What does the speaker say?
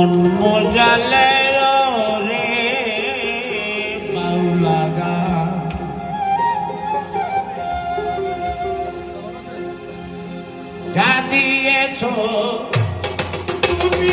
মন মজালে রে বাউলাগা। গা দিয়েছ তুমি